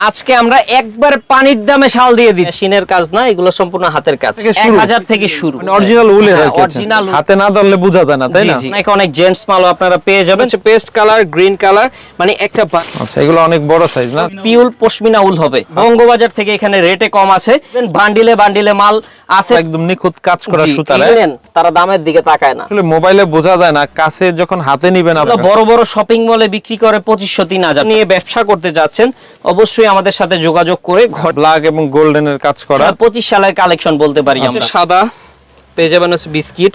আজকে আমরা একবার পানির দামে শাল দিয়ে দিই মেশিনের কাজ না এগুলো সম্পূর্ণ হাতের কাজ। থেকে এক শুরু। হাজার থেকে শুরু। মানে অরিজিনাল উলের আর অরিজিনাল হাতে না ধরলে বোঝা যায় না তাই না? অনেক অনেক জেন্টস মালও আপনারা পেয়ে যাবেন। পেস্ট কালার গ্রিন কালার মানে একটা আচ্ছা এগুলো অনেক বড় সাইজ না? পিউল পশমিনা উল হবে। বঙ্গবাজার থেকে এখানে রেটে কম আছে। বান্ডিলে বান্ডিলে মাল আছে। একদম নিখুঁত কাজ করা সুতা সুতার তারা দামের দিকে তাকায় না। আসলে মোবাইলে বোঝা যায় না কাছে যখন হাতে নিবেন আপনারা। বড় বড় শপিং মলে বিক্রি করে পঁচিশশো তিন হাজার। নিয়ে ব্যবসা করতে যাচ্ছেন অবশ্যই আমাদের সাথে যোগাযোগ করে ব্ল্যাক এবং গোল্ডেনের কাজ করা পঁচিশ সালের কালেকশন বলতে পারি আমরা আচ্ছা। সাদা পেয়ে যাবেন বিস্কিট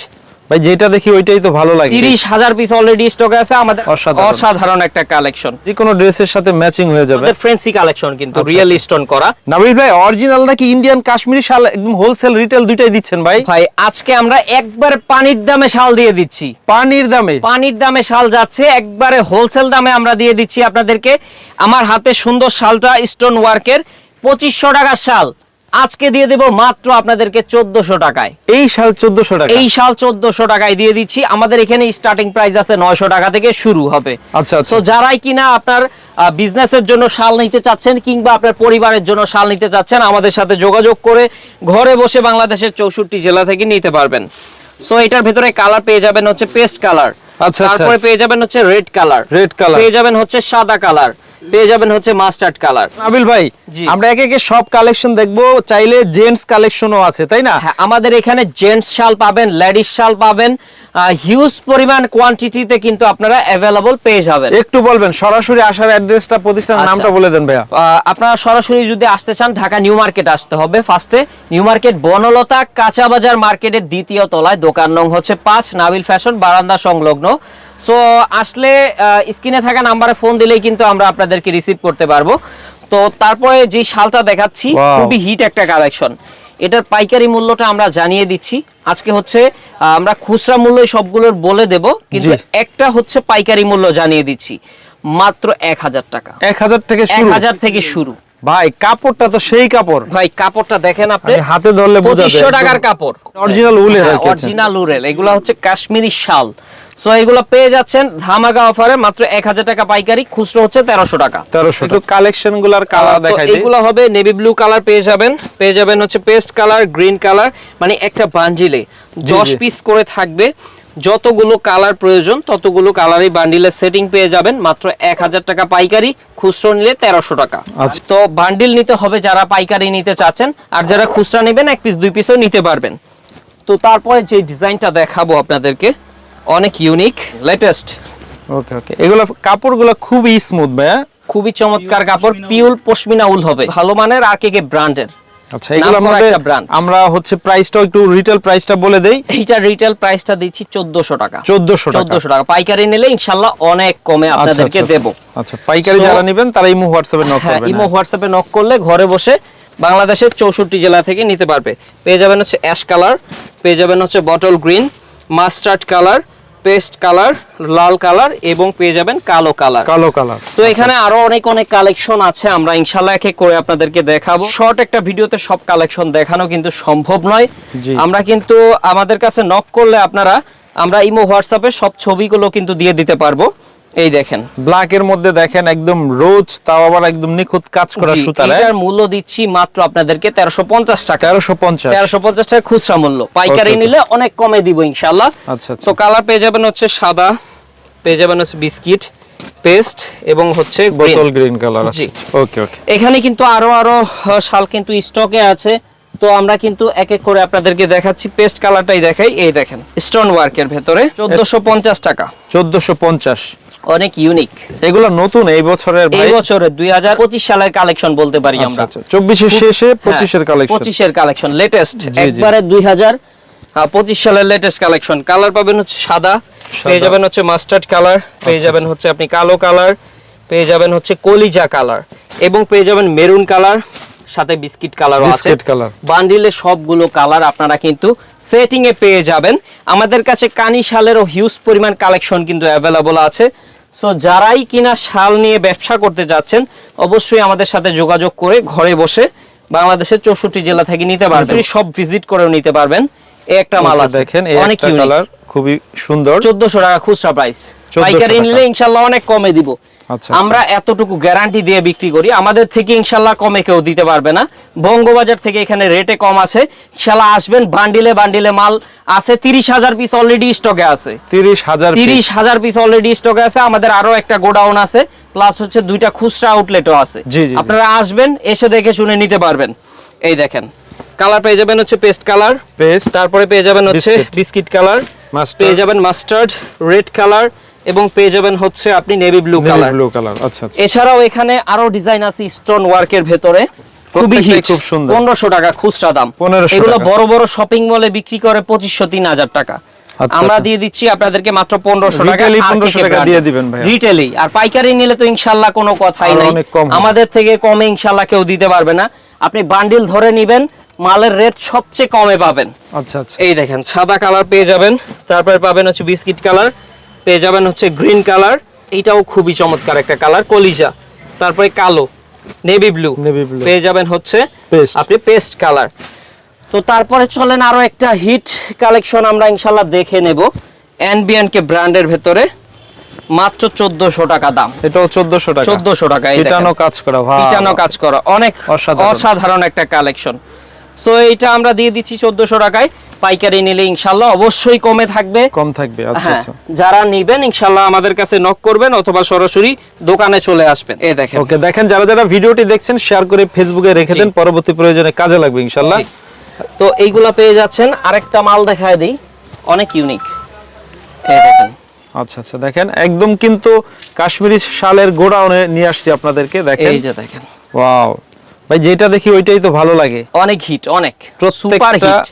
ভাই যেটা দেখি ওইটাই তো ভালো লাগে। তিরিশ হাজার পিস অলরেডি স্টকে আছে আমাদের অসাধারণ। একটা কালেকশন যে কোনো ড্রেসের সাথে ম্যাচিং হয়ে যাবে। আমাদের ফ্রেন্সি কালেকশন কিন্তু আচ্ছা, রিয়েল আচ্ছা। স্টোন করা। নাবিল ভাই অরিজিনাল নাকি ইন্ডিয়ান কাশ্মীরি শাল একদম হোলসেল রিটেল দুইটাই দিচ্ছেন ভাই? ভাই আজকে আমরা একবার পানির দামে শাল দিয়ে দিচ্ছি। পানির দামে? পানির দামে শাল যাচ্ছে একবারে হোলসেল দামে আমরা দিয়ে দিচ্ছি আপনাদেরকে। আমার হাতে সুন্দর শালটা স্টোন ওয়ার্কের পঁচিশশো টাকার শাল। আজকে দিয়ে দেব মাত্র আপনাদেরকে চোদ্দশো টাকায়। এই সাল চোদ্দশো টাকা? এই সাল চোদ্দশো টাকায় দিয়ে দিচ্ছি। আমাদের এখানে স্টার্টিং প্রাইস আছে নয়শো টাকা থেকে শুরু হবে। আচ্ছা আচ্ছা। তো যারাই কিনা আপনার বিজনেসের জন্য শাল নিতে চাচ্ছেন কিংবা আপনার পরিবারের জন্য শাল নিতে চাচ্ছেন আমাদের সাথে যোগাযোগ করে ঘরে বসে বাংলাদেশের চৌষট্টি জেলা থেকে নিতে পারবেন। সো এটার ভেতরে কালার পেয়ে যাবেন হচ্ছে পেস্ট কালার আচ্ছা, আচ্ছা। তারপরে পেয়ে যাবেন হচ্ছে রেড কালার Red color। পেয়ে যাবেন হচ্ছে সাদা কালার পেয়ে যাবেন হচ্ছে মাস্টার্ড কালার। নাবিল ভাই আমরা একে একে সব কালেকশন দেখব চাইলে জেন্টস কালেকশনও আছে তাই না? হ্যাঁ আমাদের এখানে জেন্টস শাল পাবেন লেডিস শাল পাবেন হিউজ পরিমাণ কোয়ান্টিটিতে কিন্তু আপনারা অ্যাভেলেবল পেয়ে যাবেন। একটু বলবেন সরাসরি আসার অ্যাড্রেসটা প্রতিষ্ঠানের আচ্ছা। নামটা বলে দেন ভাইয়া। আপনারা সরাসরি যদি আসতে চান ঢাকা নিউ মার্কেট আসতে হবে ফার্স্টে নিউ মার্কেট বনলতা কাঁচা বাজার মার্কেটের দ্বিতীয় তলায় দোকান নং হচ্ছে পাঁচ নাবিল ফ্যাশন বারান্দা সংলগ্ন। সো আসলে স্ক্রিনে থাকা নাম্বারে ফোন দিলেই কিন্তু আমরা আপনাদেরকে রিসিভ করতে পারব। তো তারপরে যে শালটা দেখাচ্ছি খুবই হিট একটা কালেকশন এটার পাইকারি মূল্যটা আমরা জানিয়ে দিচ্ছি। আজকে হচ্ছে আমরা খুচরা মূল্য সবগুলোর বলে দেব কিন্তু একটা হচ্ছে পাইকারি মূল্য জানিয়ে দিচ্ছি। মাত্র এক হাজার টাকা। এক হাজার থেকে এক হাজার থেকে শুরু। ভাই কাপড়টা তো সেই কাপড়। ভাই কাপড়টা দেখেন আপনি। হাতে ধরলে পঁচিশশো টাকার কাপড়। অরিজিনাল উলের। অরিজিনাল উরেল এগুলো হচ্ছে কাশ্মীরি শাল। সো এগুলো পেয়ে যাচ্ছেন ধামাকা অফারে মাত্র এক হাজার টাকা পাইকারি খুচরো হচ্ছে তেরোশো টাকা। একটু কালেকশনগুলার কালার তো দেখাই দিই। এগুলো হবে নেভি ব্লু কালার পেয়ে যাবেন। পেয়ে যাবেন হচ্ছে পেস্ট কালার গ্রিন কালার মানে একটা বান্ডিলে দশ। পিস করে থাকবে। যতগুলো কালার প্রয়োজন ততগুলো কালারই বান্ডিলের সেটিং পেয়ে যাবেন। মাত্র এক হাজার টাকা পাইকারি খুচরো নিলে তেরোশো টাকা। আচ্ছা। তো বান্ডিল নিতে হবে যারা পাইকারি নিতে চাচ্ছেন আর যারা খুচরা নেবেন এক পিস দুই পিসও নিতে পারবেন। তো তারপরে যে ডিজাইনটা দেখাবো আপনাদেরকে অনেক ইউনিক লেটেস্ট ওকে ওকে এগুলো কাপড়গুলো খুবই স্মুথ ভাইয়া। খুবই চমৎকার কাপড় পিউল পশমিনা উল হবে। ভালো মানের আর কে কে ব্র্যান্ডের আচ্ছা brand। আমরা হচ্ছে প্রাইসটাও একটু রিটেল প্রাইসটা বলে দেই। এইটার রিটেল প্রাইসটা দিচ্ছি চোদ্দশো টাকা। চোদ্দশো টাকা। চোদ্দশো টাকা। পাইকারি নিলে ইনশাল্লাহ অনেক কমে আচ্ছা, আপনাদেরকে আচ্ছা। দেবো। আচ্ছা পাইকারি যারা নেবেন তারা ইমো হোয়াটসঅ্যাপে নক হ্যাঁ করবেন ইমো হোয়াটসঅ্যাপে নক করলে ঘরে বসে বাংলাদেশের চৌষট্টি জেলা থেকে নিতে পারবে। পেয়ে যাবেন হচ্ছে অ্যাশ কালার পেয়ে যাবেন হচ্ছে bottle green mustard colour paste colour লাল কালার এবং পেয়ে যাবেন কালো কালার। কালো কালার। তো এখানে আরও অনেক অনেক কালেকশন আছে আমরা ইনশাল্লাহ এক এক করে আপনাদেরকে দেখাবো। শর্ট একটা ভিডিওতে সব কালেকশন দেখানো কিন্তু সম্ভব নয়। আমরা কিন্তু আমাদের কাছে নক করলে আপনারা আমরা ইমো হোয়াটসঅ্যাপে সব ছবিগুলো কিন্তু দিয়ে দিতে পারব। এই দেখেন। ব্ল্যাক এর মধ্যে দেখেন একদম রোজ তাও আবার একদম নিখুঁত কাজ করা জি, সুতার এটার মূল্য দিচ্ছি মাত্র আপনাদেরকে তেরোশো পঞ্চাশ টাকা। তেরোশো পঞ্চাশ। তেরোশো পঞ্চাশ টাকা খুচরা মূল্য। পাইকারি. নিলে অনেক কমে দিব ইনশাল্লাহ আচ্ছা আচ্ছা। তো কালার পেয়ে যাবেন হচ্ছে সাদা পেয়ে যাবেন হচ্ছে বিস্কিট পেস্ট এবং হচ্ছে বোতল গ্রিন কালার জি। ওকে ওকে। এখানে কিন্তু আরও আরও শাল কিন্তু স্টকে আছে। তো আমরা কিন্তু এক এক করে আপনাদেরকে দেখাচ্ছি। পেস্ট কালারটাই দেখাই। এই দেখেন স্টোন ওয়ার্কের ভেতরে চোদ্দশো পঞ্চাশ টাকা। চোদ্দশো পঞ্চাশ। অনেক ইউনিক এগুলো নতুন এই বছরের এই ভাই? বছরে দুই হাজার পঁচিশ সালের কালেকশন বলতে পারি আচ্ছা, আমরা। আচ্ছা। চব্বিশের শেষে হ্যাঁ, পঁচিশের কালেকশন পঁচিশের কালেকশন লেটেস্ট। একবারে দুই হাজার পঁচিশ সালের লেটেস্ট কালেকশন কালার পাবেন হচ্ছে সাদা পেয়ে যাবেন হচ্ছে মাস্টার্ড কালার পেয়ে আচ্ছা, যাবেন হচ্ছে আপনি কালো কালার পেয়ে যাবেন হচ্ছে কলিজা কালার এবং পেয়ে যাবেন মেরুন কালার সাথে বিস্কিট কালারও আছে। বান্ডিলে সবগুলো কালার আপনারা কিন্তু সেটিং এ পেয়ে যাবেন। আমাদের কাছে কানি শালেরও হিউজ পরিমাণ কালেকশন কিন্তু অ্যাভেলেবল আছে। সো যারাই কিনা শাল নিয়ে ব্যবসা করতে যাচ্ছেন অবশ্যই আমাদের সাথে যোগাযোগ করে ঘরে বসে বাংলাদেশের চৌষট্টি জেলা থেকে নিতে পারবেন। সব ভিজিট করেও নিতে পারবেন। এই একটা মাল আছে। দেখেন এই অনেক কালার খুবই সুন্দর। চোদ্দশো টাকা খুচরা প্রাইস 1400 পাইকারি। নিলে ইনশাল্লাহ অনেক কমে দিব। আচ্ছা, আমরা এতটুকু গ্যারান্টি দিয়ে বিক্রি করি। আমাদের থেকে ইনশাল্লাহ কমে কেউ দিতে পারবে না। বঙ্গবাজার থেকে এখানে রেটে কম আছে। ইনশাল্লাহ আসবেন বান্ডিলে বান্ডিলে মাল আছে। তিরিশ হাজার পিস অলরেডি স্টকে আছে। তিরিশ হাজার তিরিশ হাজার পিস অলরেডি স্টকে আছে। আমাদের আরও একটা গোডাউন আছে। প্লাস হচ্ছে দুইটা খুচরা আউটলেটও আছে। আপনারা আসবেন এসে দেখে শুনে নিতে পারবেন। এই দেখেন। কালার পেয়ে যাবেন হচ্ছে পেস্ট কালার পেস্ট তারপরে পেয়ে যাবেন হচ্ছে বিস্কিট কালার পেয়ে যাবেন মাস্টার্ড রেড কালার এবং পেয়ে যাবেন হচ্ছে আপনি navy blue colour blue colour আচ্ছা এছাড়াও এখানে আরও ডিজাইন আছে স্টোন ওয়ার্কের ভেতরে। খুবই খুব সুন্দর। পনেরোশো টাকা খুচরা দাম। 1500 এগুলো বড় বড় শপিং মলে বিক্রি করে পঁচিশশো তিন হাজার টাকা। আচ্ছা, আমরা আচ্ছা। দিয়ে দিচ্ছি আপনাদেরকে মাত্র পনেরোশো টাকা Retail-ই 1500 টাকা দিয়ে দিবেন ভাইয়া। রিটেলি আর পাইকারি নিলে তো ইনশাল্লাহ কোনো কথাই নাই। আমাদের থেকে কমে ইনশাল্লাহ কেউ দিতে পারবে না। আপনি বান্ডিল ধরে নিবেন মালের রেট সবচেয়ে কমে পাবেন। আচ্ছা আচ্ছা। এই দেখেন সাদা কালার পেয়ে যাবেন। তারপরে পাবেন হচ্ছে বিস্কিট কালার পেয়ে যাবেন হচ্ছে গ্রিন কালার। এইটাও খুবই চমৎকার একটা কালার কলিজা। তারপরে কালো নেভি ব্লু। পেয়ে যাবেন হচ্ছে আপনি পেস্ট কালার তো তারপরে চলেন আরও একটা হিট কালেকশন আমরা ইনশাল্লাহ দেখে নেব। এনবিএন কে ব্র্যান্ডের ভেতরে। মাত্র চোদ্দশো টাকা দাম। এটাও চোদ্দশো টাকা। 1400 টাকা, পিটানো কাজ করা ভাই। পিটানো কাজ করা। অনেক। অসাধারণ। একটা কালেকশন সো এইটা আমরা দিয়ে দিচ্ছি চোদ্দশো টাকায়। পাইকারি নিলে ইনশাল্লাহ অবশ্যই কমে থাকবে। কম থাকবে আচ্ছা হ্যাঁ আচ্ছা। যারা নিবেন ইনশাল্লাহ আমাদের কাছে নক করবেন অথবা সরাসরি দোকানে চলে আসবেন। এই দেখেন। ওকে দেখেন যারা যারা ভিডিওটি দেখছেন শেয়ার করে ফেসবুকে রেখে দেন পরবর্তী প্রয়োজনে কাজে লাগবে ইনশাল্লাহ। তো এইগুলা পেয়ে যাচ্ছেন। আরেকটা মাল দেখায় দিই। অনেক ইউনিক এই দেখেন। আচ্ছা আচ্ছা দেখেন একদম কিন্তু কাশ্মীরি শালের গোডাউনে নিয়ে আসছি আপনাদেরকে দেখেন। এই যে দেখেন। ওয়াও ভাই যেটা দেখি ওইটাই তো ভালো লাগে। অনেক হিট অনেক। Super hit.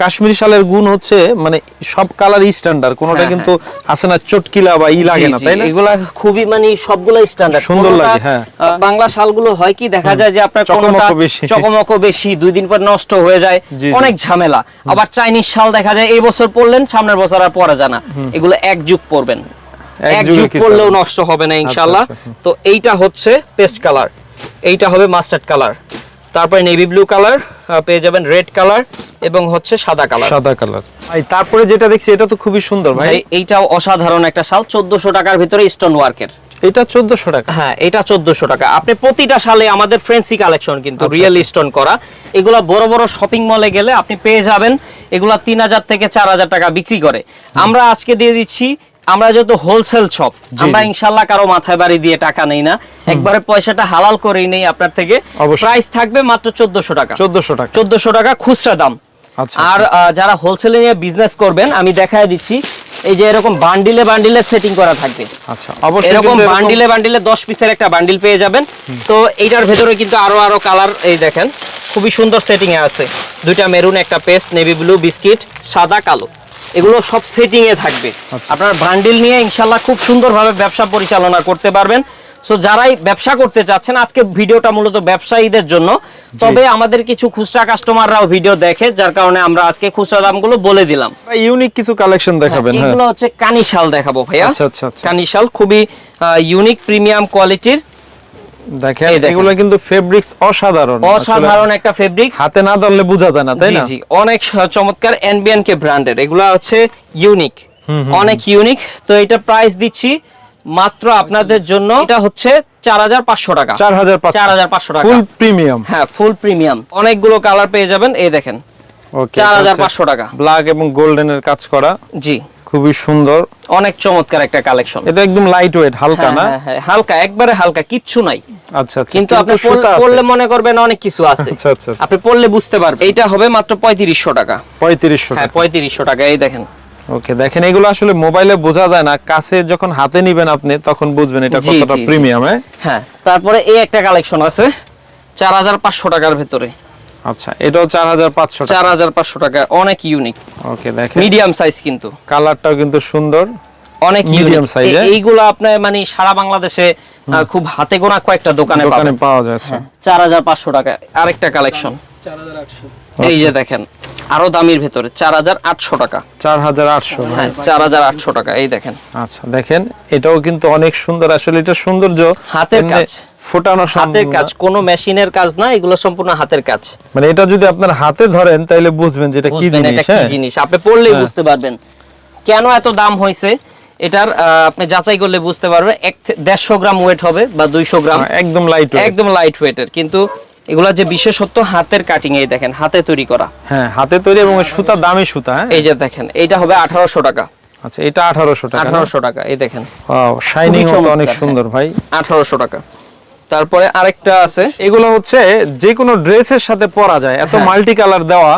কাশ্মীরি শালের গুণ হচ্ছে মানে সব কালার স্ট্যান্ডার্ড কোনোটা হ্যাঁ, কিন্তু আছে না চটকিলা বা ই লাগে না তাই না? এগুলা খুবই মানে সবগুলো স্ট্যান্ডার্ড সুন্দর লাগে, হ্যাঁ। বাংলা শালগুলো হয় কি দেখা যায় যে আপনার কোনোটা। চকমকো বেশি দুই দিন পর নষ্ট হয়ে যায়। অনেক ঝামেলা। আবার চাইনিজ শাল দেখা যায় এই বছর পরলেন সামনের বছর আর পরা যায় না। এগুলো এক যুগ পরবেন। এক যুগ কি পরলেও নষ্ট হবে না ইনশাআল্লাহ। আচ্ছা, তো এইটা হচ্ছে পেস্ট কালার এইটা হবে মাস্টার্ড কালার। তারপরে নেভি ব্লু কালার পেয়ে যাবেন রেড কালার এবং হচ্ছে সাদা কালার। সাদা কালার। ভাই তারপরে যেটা দেখছি এটা তো খুবই সুন্দর ভাই। ভাই এইটাও অসাধারণ একটা শাল চোদ্দশো টাকার ভিতরে স্টোন ওয়ার্কের এটা চোদ্দশো টাকা। হ্যাঁ এটা চোদ্দশো টাকা। আপনি প্রতিটা সালে আমাদের ফ্রেন্সি কালেকশন কিন্তু আচ্ছা, রিয়েল স্টোন করা। এগুলা বড় বড় শপিং মলে গেলে আপনি পেয়ে যাবেন। এগুলা তিন হাজার থেকে চার হাজার টাকা বিক্রি করে। আমরা আজকে দিয়ে দিচ্ছি আমরা যেহেতু হোলসেল শপ আমরা। ইনশাল্লাহ কারও মাথায় বাড়ি দিয়ে টাকা নেই না। একবারে পয়সাটা হালাল করেই নেই আপনার থেকে। প্রাইস থাকবে মাত্র চোদ্দশো টাকা। চোদ্দশো টাকা। চোদ্দশো টাকা খুচরা দাম। আচ্ছা। আর যারা হোলসেলে নিয়ে বিজনেস করবেন আমি দেখায় দিচ্ছি এই যে এরকম বান্ডিলে বান্ডিলে সেটিং করা থাকবে। আচ্ছা এরকম এরকম- বান্ডিলে বান্ডিলে দশ পিসের একটা বান্ডিল পেয়ে যাবেন। তো এইটার ভেতরে কিন্তু আরও আরও কালার এই দেখেন খুবই সুন্দর সেটিং এ আছে। দুইটা মেরুন একটা পেস্ট নেভি ব্লু বিস্কিট সাদা কালো। এগুলো সব সেটিং এ থাকবে। আচ্ছা। আপনার বান্ডিল নিয়ে ইনশাল্লাহ খুব সুন্দরভাবে ব্যবসা পরিচালনা করতে পারবেন। সো যারাই ব্যবসা করতে চাচ্ছেন আজকে ভিডিওটা মূলত ব্যবসায়ীদের জন্য। তবে আমাদের কিছু খুচরা কাস্টমাররাও ভিডিও দেখে যার কারণে আমরা আজকে খুচরা দামগুলো বলে দিলাম। ইউনিক কিছু কালেকশন দেখাবেন হ্যাঁ। এগুলো হচ্ছে কানিশাল দেখাবো ভাইয়া। আচ্ছা, আচ্ছা। কানিশাল খুবই ইউনিক প্রিমিয়াম কোয়ালিটির দেখেন এগুলো কিন্তু ফেব্রিক্স অসাধারণ। অসাধারণ একটা ফেব্রিক হাতে না ধরলে বোঝা যায় না তাই না? জি অনেক চমৎকার এনবিএন কে ব্র্যান্ডের এগুলো হচ্ছে ইউনিক অনেক ইউনিক তো এটা প্রাইস দিচ্ছি মাত্র আপনাদের জন্য। এটা হচ্ছে চার হাজার পাঁচশো টাকা। চার হাজার চার হাজার পাঁচশো টাকা। ফুল প্রিমিয়াম হ্যাঁ ফুল প্রিমিয়াম অনেকগুলো কালার পেয়ে যাবেন। এই দেখেন। চার হাজার পাঁচশো টাকা। ব্ল্যাক এবং গোল্ডেনের কাজ করা। জি। খুবই সুন্দর। অনেক চমৎকার একটা কালেকশন এটা একদম লাইট ওয়েট হালকা না? হালকা একবারে হালকা কিচ্ছু নাই। আচ্ছা আচ্ছা কিন্তু আপনি পড়লে- মনে করবেন অনেক কিছু আছে। আচ্ছা আচ্ছা আপনি পড়লে বুঝতে পারবেন। এইটা হবে মাত্র পঁয়ত্রিশশো টাকা। পঁয়ত্রিশশো হ্যাঁ পঁয়ত্রিশশো টাকা এই দেখেন। ওকে দেখেন এগুলো আসলে মোবাইলে বোঝা যায় না। কাছে যখন হাতে নিবেন আপনি তখন বুঝবেন এটা কতটা। প্রিমিয়াম হ্যাঁ? হ্যাঁ তারপরে এই একটা কালেকশন আছে চার হাজার পাঁচশো টাকার ভেতরে। আচ্ছা এটাও চার হাজার পাঁচশো চার হাজার পাঁচশো টাকা অনেক ইউনিক ওকে দেখেন। মিডিয়াম সাইজ কিন্তু। কালারটাও কিন্তু সুন্দর। অনেক ইউনিক হ্যাঁ? এইগুলো আপনার মানে সারা বাংলাদেশে খুব হাতে গোনা কয়েকটা দোকানে দোকানে পাওয়া যাচ্ছে চার হাজার পাঁচশো টাকা। আরেকটা কালেকশন এই যে দেখেন আরও দামির ভেতরে চার হাজার আটশো টাকা। চার হাজার আটশো হ্যাঁ চার হাজার আটশো টাকা এই দেখেন। আচ্ছা দেখেন এটাও কিন্তু অনেক সুন্দর। আসলে এটা সৌন্দর্য হাতের কাজ। ফোটানো হাতের কাজ। কোনো মেশিনের কাজ না এগুলো সম্পূর্ণ হাতের কাজ। মানে এটা যদি আপনার হাতে ধরেন তাহলে বুঝবেন যে এটা কি বুঝবেন এটা কি হ্যাঁ? জিনিস। আপনি পড়লেই হ্যাঁ। বুঝতে পারবেন। কেন এত দাম হয়েছে এটার আপনি যাচাই করলে বুঝতে পারবেন। এক দেড়শো গ্রাম ওয়েট হবে বা দুইশো গ্রাম। একদম লাইট একদম লাইট ওয়েটের কিন্তু এগুলা যে বিশেষত্ব হাতের কাটিং এই দেখেন হাতে তৈরি করা। হ্যাঁ হাতে তৈরি এবং সুতা দামি সুতা হ্যাঁ? এই যে দেখেন এইটা হবে আঠারোশো টাকা। আচ্ছা এটা আঠারোশো টাকা আঠারোশো টাকা এই দেখেন। শাইনিং অনেক হ্যাঁ। সুন্দর ভাই। আঠারোশো টাকা। তারপরে আরেকটা আছে। এগুলো হচ্ছে যে কোনো ড্রেসের সাথে পরা যায়। এত হ্যাঁ। মাল্টি কালার দেওয়া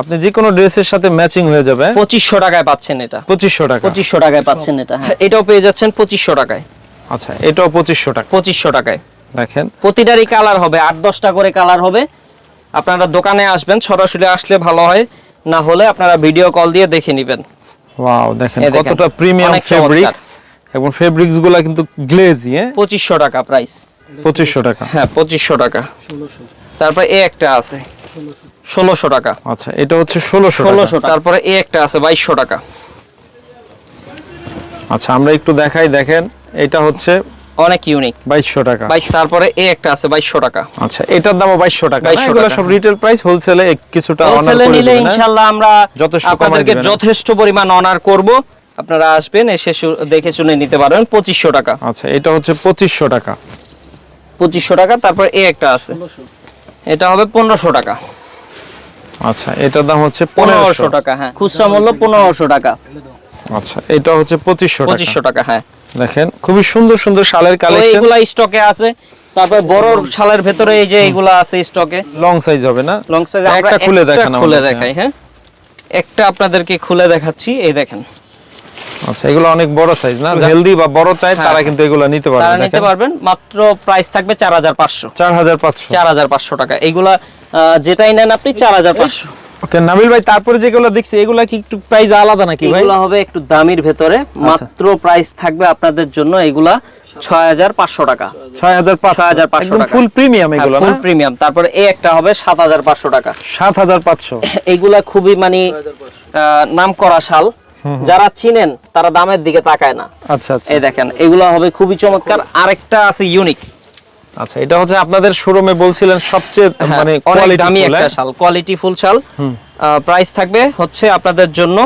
আপনি যে কোনো ড্রেসের সাথে ম্যাচিং হয়ে যাবে। পঁচিশশো টাকায় পাচ্ছেন এটা। পঁচিশশো টাকা। পঁচিশশো টাকায় পাচ্ছেন এটা হ্যাঁ। এটাও পেয়ে যাচ্ছেন পঁচিশশো টাকায়। আচ্ছা এটাও পঁচিশশো টাকা। পঁচিশশো টাকায়। দেখেন। প্রতিটারই কালার হবে আট দশটা করে কালার হবে। আপনারা দোকানে আসবেন সরাসরি আসলে ভালো হয়। না হলে আপনারা ভিডিও কল দিয়ে দেখে নেবেন। ওয়াও দেখেন কতটা প্রিমিয়াম ফেব্রিক্স এবং ফেব্রিক্সগুলা কিন্তু গ্লেজি হ্যাঁ? পঁচিশশো টাকা প্রাইস পঁচিশশো টাকা। হ্যাঁ পঁচিশশো টাকা। তারপরে এ একটা আছে। ষোলোশো। টাকা। আচ্ছা এটা হচ্ছে ষোলোশো ষোলোশো তারপরে এ একটা আছে বাইশশো টাকা। আচ্ছা আমরা একটু দেখাই দেখেন এটা হচ্ছে অনেক ইউনিক বাইশশো টাকা। বাইশ তারপরে এ একটা আছে বাইশশো টাকা। আচ্ছা এটার দামও বাইশশো টাকা। 2200 এগুলো টাকা। সব রিটেল প্রাইস হোলসেলে কিছুটা হোলসেলে নিলে হ্যাঁ? ইনশাল্লাহ আমরা যথেষ্ট আপনাদেরকে? যথেষ্ট পরিমাণ অনার করব। আপনারা আসবেন এসে দেখে শুনে নিতে পারবেন পঁচিশশো টাকা। আচ্ছা এটা হচ্ছে পঁচিশশো টাকা। পঁচিশশো টাকা তারপর এ একটা আছে। এটা হবে পনেরোশো টাকা। আচ্ছা এটার দাম হচ্ছে পনেরোশো। টাকা হ্যাঁ। খুচরা মূল্য পনেরোশো টাকা। আচ্ছা এটা হচ্ছে পঁচিশশো পঁচিশশো টাকা হ্যাঁ। দেখেন খুবই সুন্দর সুন্দর শালের কালেকশন এইগুলা স্টকে আছে। তারপর বড় শালের ভেতরে এই যে এইগুলা আছে স্টকে লং সাইজ হবে না? লং সাইজ একটা খুলে দেখান খুলে আমাদেরকে। দেখাই হ্যাঁ। একটা আপনাদেরকে খুলে দেখাচ্ছি এই দেখেন। আচ্ছা এগুলো অনেক বড় সাইজ না? হেলদি বা বড় চাই হ্যাঁ, তারা। কিন্তু এগুলো নিতে তারা নিতে পারবেন। মাত্র প্রাইস থাকবে চার হাজার পাঁচশো। চার হাজার পাঁচশো। চার হাজার পাঁচশো টাকা। এইগুলা আহ, যেটাই নেন আপনি চার হাজার পাঁচশো। ওকে নাবিল ভাই তারপরে যেগুলো দেখছি এগুলা কি একটু প্রাইস আলাদা নাকি ভাই? এগুলা হবে একটু দামির ভেতরে। মাত্র প্রাইস থাকবে আপনাদের জন্য এগুলা ছয় হাজার পাঁচশো টাকা। ছয় হাজার পাঁচশো। 6500 একদম টাকা। ফুল প্রিমিয়াম এগুলো ফুল প্রিমিয়াম তারপরে এই একটা হবে সাত হাজার পাঁচশো টাকা। সাত হাজার পাঁচশো। এইগুলা খুবই মানে নাম করা শাল। যারা চিনেন তারা দামের দিকে তাকায় না। আচ্ছা আচ্ছা। এই দেখেন এগুলা হবে খুবই চমৎকার। আরেকটা আছে ইউনিক আচ্ছা এটা হচ্ছে আপনাদের শোরুমে বলছিলেন সবচেয়ে মানে হ্যাঁ, কোয়ালিটি দামি একটা শাল কোয়ালিটি ফুল শাল। প্রাইস থাকবে হচ্ছে আপনাদের জন্য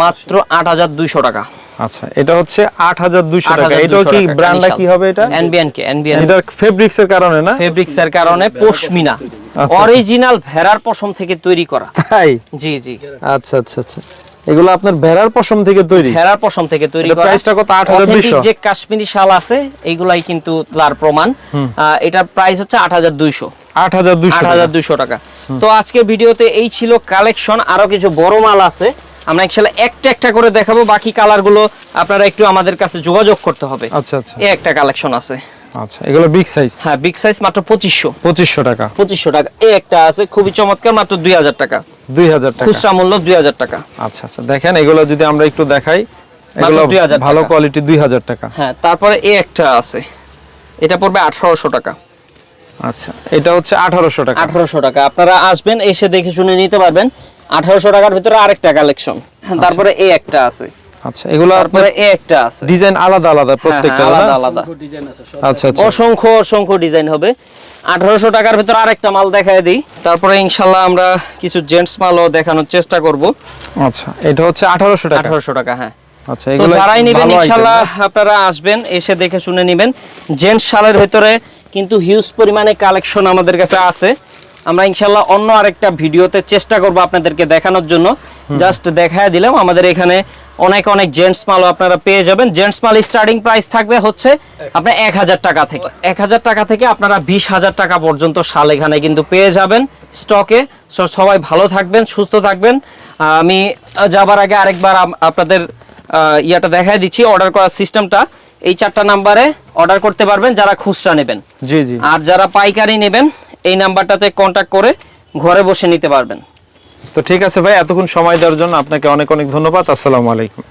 মাত্র আট হাজার দুইশো টাকা। আচ্ছা এটা হচ্ছে আট হাজার দুইশো টাকা। এটাও কি ব্র্যান্ডটা কি হবে এটা? এনবিএন কে এনবিএন এটা ফেব্রিক্স এর কারণে না? ফেব্রিক্স এর কারণে পশমিনা। আচ্ছা। অরিজিনাল ভেড়ার পশম থেকে তৈরি করা। তাই? জি জি। আচ্ছা আচ্ছা আচ্ছা। এগুলো আপনার ভেড়ার পশম থেকে তৈরি। ভেড়ার পশম থেকে তৈরি করা। প্রাইসটা কত? 8200? যে কাশ্মীরি শাল আছে এইগুলাই কিন্তু তার প্রমাণ। এটার প্রাইস হচ্ছে আট হাজার দুইশো। আট হাজার দুইশো আট হাজার দুইশো টাকা। তো আজকের ভিডিওতে এই ছিল কালেকশন আরও কিছু বড় মাল আছে। আমরা ইনশাল্লাহ একটা একটা করে দেখাবো বাকি কালারগুলো আপনারা একটু আমাদের কাছে যোগাযোগ করতে হবে। আচ্ছা আচ্ছা। এই একটা কালেকশন আছে। আচ্ছা এগুলো বিগ সাইজ হ্যাঁ বিগ সাইজ মাত্র পঁচিশশো। পঁচিশশো টাকা। পঁচিশশো টাকা। এই একটা আছে খুবই চমৎকার মাত্র দুই হাজার টাকা। টাকা। খুচরা মূল্য টাকা। আচ্ছা আচ্ছা দেখেন এগুলো যদি আমরা একটু দেখাই এগুলো ভালো কোয়ালিটি দুই হাজার টাকা। হ্যাঁ তারপরে এই একটা আছে। এটা পড়বে আঠারোশো টাকা। আচ্ছা এটা হচ্ছে আঠারোশো টাকা। আঠারোশো টাকা। আপনারা আসবেন এসে দেখে শুনে নিতে পারবেন। আঠারোশো টাকার ভিতরে আরেকটা কালেকশন তারপরে এই একটা আছে। আচ্ছা এগুলো আপনার তারপরে এই একটা আছে। ডিজাইন আলাদা আলাদা হ্যাঁ, প্রত্যেকটা হ্যাঁ, আলাদা না? আলাদা আচ্ছা আচ্ছা। অসংখ্য অসংখ্য ডিজাইন হবে। আঠারোশো টাকার ভিতরে আরেকটা মাল দেখায় দিই। তারপরে ইনশাল্লাহ আমরা কিছু জেন্টস মালও দেখানোর চেষ্টা করব। আচ্ছা এটা হচ্ছে আঠারোশো টাকা। আঠারোশো টাকা হ্যাঁ। আচ্ছা এগুলো যারাই নেবেন ইনশাল্লাহ আপনারা আসবেন এসে দেখে শুনে নেবেন। জেন্টস শালের ভেতরে কিন্তু হিউজ পরিমাণে কালেকশন আমাদের কাছে আছে। আমরা ইনশাল্লাহ অন্য আরেকটা ভিডিওতে চেষ্টা করব আপনাদেরকে দেখানোর জন্য। জাস্ট দেখায় দিলাম আমাদের এখানে অনেক অনেক জেন্টস মালও আপনারা পেয়ে যাবেন। জেন্টস মাল স্টার্টিং প্রাইস থাকবে হচ্ছে আপনার এক হাজার টাকা থেকে। এক হাজার টাকা থেকে আপনারা বিশ হাজার টাকা পর্যন্ত শাল এখানে কিন্তু পেয়ে যাবেন স্টকে সো সবাই ভালো থাকবেন সুস্থ থাকবেন। আমি যাবার আগে আরেকবার আপনাদের ইয়াটা দেখাই দিচ্ছি অর্ডার করার সিস্টেমটা এই চারটা নাম্বারে অর্ডার করতে পারবেন যারা খুচরা নেবেন। জি জি। আর যারা পাইকারি নেবেন এই নাম্বারটাতে কন্ট্যাক্ট করে ঘরে বসে নিতে পারবেন। তো ঠিক আছে ভাই, এতক্ষণ সময় দেওয়ার জন্য আপনাকে অনেক অনেক ধন্যবাদ। আসসালামু আলাইকুম।